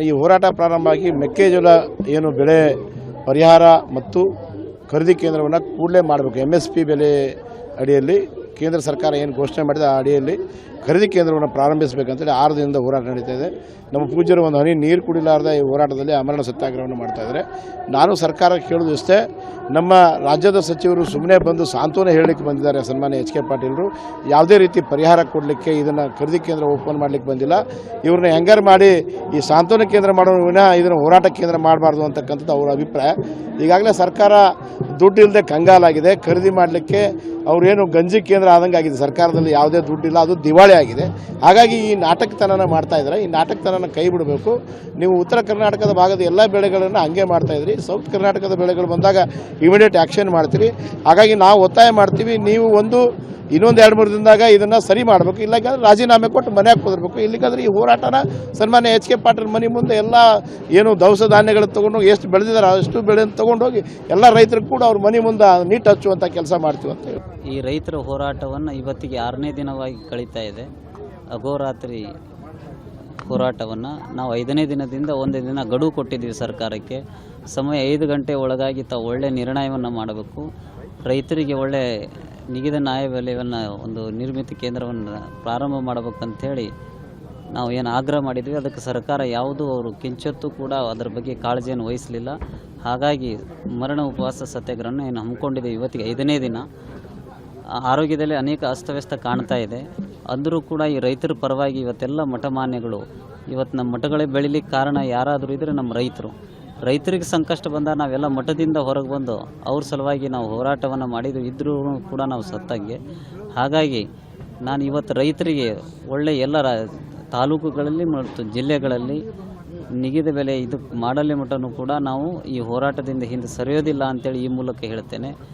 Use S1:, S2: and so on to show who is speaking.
S1: ಈ ಹೋರಾಟ ಪ್ರಾರಂಭ ಆಗಿ ಮೆಕ್ಕೆಜೋಳ ಏನು ಬೆಳೆ ಪರಿಹಾರ ಮತ್ತು ಖರೀದಿ ಕೇಂದ್ರವನ್ನು ಕೂಡಲೇ ಮಾಡಬೇಕು. ಎಂ ಎಸ್ ಪಿ ಬೆಲೆ ಅಡಿಯಲ್ಲಿ ಕೇಂದ್ರ ಸರ್ಕಾರ ಏನು ಘೋಷಣೆ ಮಾಡಿದೆ ಆ ಅಡಿಯಲ್ಲಿ ಖರೀದಿ ಕೇಂದ್ರವನ್ನು ಪ್ರಾರಂಭಿಸಬೇಕಂತೇಳಿ ಆರು ದಿನದಿಂದ ಹೋರಾಟ ನಡೀತಾ ಇದೆ. ನಮ್ಮ ಪೂಜ್ಯರು ಒಂದು ಹನಿ ನೀರು ಕುಡಿಲಾರದ ಈ ಹೋರಾಟದಲ್ಲಿ ಅಮರಣ ಸತ್ಯಾಗ್ರಹವನ್ನು ಮಾಡ್ತಾ ಇದ್ದಾರೆ. ನಾನು ಸರ್ಕಾರ ಕೇಳೋದು ಇಷ್ಟೇ, ನಮ್ಮ ರಾಜ್ಯದ ಸಚಿವರು ಸುಮ್ಮನೆ ಬಂದು ಸಾಂತ್ವನ ಹೇಳಲಿಕ್ಕೆ ಬಂದಿದ್ದಾರೆ ಸನ್ಮಾನ್ಯ ಎಚ್ ಕೆ ಪಾಟೀಲರು. ಯಾವುದೇ ರೀತಿ ಪರಿಹಾರ ಕೊಡಲಿಕ್ಕೆ ಇದನ್ನು ಖರೀದಿ ಕೇಂದ್ರ ಓಪನ್ ಮಾಡಲಿಕ್ಕೆ ಬಂದಿಲ್ಲ. ಇವ್ರನ್ನ ಹೆಂಗಾರು ಮಾಡಿ ಈ ಸಾಂತ್ವನ ಕೇಂದ್ರ ಮಾಡೋ ವಿನ ಇದನ್ನು ಹೋರಾಟ ಕೇಂದ್ರ ಮಾಡಬಾರ್ದು ಅಂತಕ್ಕಂಥದ್ದು ಅವರ ಅಭಿಪ್ರಾಯ. ಈಗಾಗಲೇ ಸರ್ಕಾರ ದುಡ್ಡು ಇಲ್ಲದೆ ಕಂಗಾಲಾಗಿದೆ. ಖರೀದಿ ಮಾಡಲಿಕ್ಕೆ ಅವರೇನು ಗಂಜಿ ಕೇಂದ್ರ ಆದಂಗೆ ಆಗಿದೆ. ಸರ್ಕಾರದಲ್ಲಿ ಯಾವುದೇ ದುಡ್ಡಿಲ್ಲ, ಅದು ದಿವಾಳಿ ಆಗಿದೆ. ಹಾಗಾಗಿ ಈ ನಾಟಕತನನ ಮಾಡ್ತಾ ಇದ್ದಾರೆ. ಈ ನಾಟಕತನನ ಕೈ ಬಿಡಬೇಕು. ನೀವು ಉತ್ತರ ಕರ್ನಾಟಕದ ಭಾಗದ ಎಲ್ಲ ಬೆಳೆಗಳನ್ನು ಹಂಗೆ ಮಾಡ್ತಾ ಇದ್ರಿ. ಸೌತ್ ಕರ್ನಾಟಕದ ಬೆಳೆಗಳು ಬಂದಾಗ ಇಮಿಡಿಯೇಟ್ ಆ್ಯಕ್ಷನ್ ಮಾಡ್ತೀರಿ. ಹಾಗಾಗಿ ನಾವು ಒತ್ತಾಯ ಮಾಡ್ತೀವಿ. ನೀವು ಒಂದು ಇನ್ನೊಂದು ಎರಡು ಮೂರು ದಿನದಾಗ ಇದನ್ನು ಸರಿ ಮಾಡಬೇಕು. ಇಲ್ಲಾಂದ್ರೆ ರಾಜೀನಾಮೆ ಕೊಟ್ಟು ಮನೆಯಾಗ ಕುದಿರ್ಬೇಕು ಇಲ್ಲಿಗಾದ್ರೆ ಈ ಹೋರಾಟನ ಸನ್ಮಾನ್ಯ ಎಚ್ ಕೆ ಪಾಟೀಲ್ ಮನೆ ಮುಂದೆ ಎಲ್ಲ ಏನು ದವಸ ಧಾನ್ಯಗಳು ತಗೊಂಡು ಎಷ್ಟು ಬೆಳೆದಿದ್ದಾರೆ ಅಷ್ಟು ಬೆಳೆ ತೊಗೊಂಡೋಗಿ ಎಲ್ಲ ರೈತರು ಕೂಡ ಅವ್ರ ಮನೆ ಮುಂದೆ ನೀಟ್ ಹಚ್ಚುವಂಥ ಕೆಲಸ ಮಾಡ್ತೀವಿ ಅಂತ
S2: ಈ ರೈತರ ಹೋರಾಟವನ್ನು ಇವತ್ತಿಗೆ ಆರನೇ ದಿನವಾಗಿ ಕಳೀತಾ ಇದೆ. ಅಘೋರಾತ್ರಿ ಹೋರಾಟವನ್ನು ನಾವು ಐದನೇ ದಿನದಿಂದ ಒಂದೇ ದಿನ ಗಡುವು ಕೊಟ್ಟಿದ್ದೀವಿ ಸರ್ಕಾರಕ್ಕೆ. ಸಮಯ ಐದು ಗಂಟೆ ಒಳಗಾಗಿ ತಾವು ಒಳ್ಳೆಯ ನಿರ್ಣಯವನ್ನು ಮಾಡಬೇಕು. ರೈತರಿಗೆ ಒಳ್ಳೆ ನಿಗದ ನ್ಯಾಯಬೆಲೆಯನ್ನು ಒಂದು ನಿರ್ಮಿತಿ ಕೇಂದ್ರವನ್ನು ಪ್ರಾರಂಭ ಮಾಡಬೇಕಂಥೇಳಿ ನಾವು ಏನು ಆಗ್ರಹ ಮಾಡಿದ್ವಿ. ಅದಕ್ಕೆ ಸರ್ಕಾರ ಯಾವುದೂ ಅವರು ಕಿಂಚತ್ತು ಕೂಡ ಅದರ ಬಗ್ಗೆ ಕಾಳಜಿಯನ್ನು ವಹಿಸಲಿಲ್ಲ. ಹಾಗಾಗಿ ಮರಣ ಉಪವಾಸ ಸತ್ಯಾಗ್ರಹವನ್ನು ಏನು ಹಮ್ಮಿಕೊಂಡಿದೆ ಇವತ್ತಿಗೆ ಐದನೇ ದಿನ. ಆರೋಗ್ಯದಲ್ಲಿ ಅನೇಕ ಅಸ್ತವ್ಯಸ್ತ ಕಾಣ್ತಾ ಇದೆ. ಅಂದರೂ ಕೂಡ ಈ ರೈತರ ಪರವಾಗಿ ಇವತ್ತೆಲ್ಲ ಮಠಮಾನ್ಯಗಳು ಇವತ್ತು ನಮ್ಮ ಮಠಗಳೇ ಬೆಳಿಲಿಕ್ಕೆ ಕಾರಣ ಯಾರಾದರೂ ಇದ್ದರೆ ನಮ್ಮ ರೈತರು. ರೈತರಿಗೆ ಸಂಕಷ್ಟ ಬಂದಾಗ ನಾವೆಲ್ಲ ಮಠದಿಂದ ಹೊರಗೆ ಬಂದು ಅವ್ರ ಸಲುವಾಗಿ ನಾವು ಹೋರಾಟವನ್ನು ಮಾಡಿದ್ದು ಇದ್ರೂ ಕೂಡ ನಾವು ಸತ್ತಂಗೆ. ಹಾಗಾಗಿ ನಾನು ಇವತ್ತು ರೈತರಿಗೆ ಒಳ್ಳೆ ಎಲ್ಲ ತಾಲೂಕುಗಳಲ್ಲಿ ಮತ್ತು ಜಿಲ್ಲೆಗಳಲ್ಲಿ ನಿಗದ ಬೆಲೆ ಇದು ಮಾಡಲಿ ಮಟ್ಟನೂ ಕೂಡ ನಾವು ಈ ಹೋರಾಟದಿಂದ ಹಿಂದೆ ಸರಿಯೋದಿಲ್ಲ ಅಂತೇಳಿ ಈ ಮೂಲಕ ಹೇಳ್ತೇನೆ.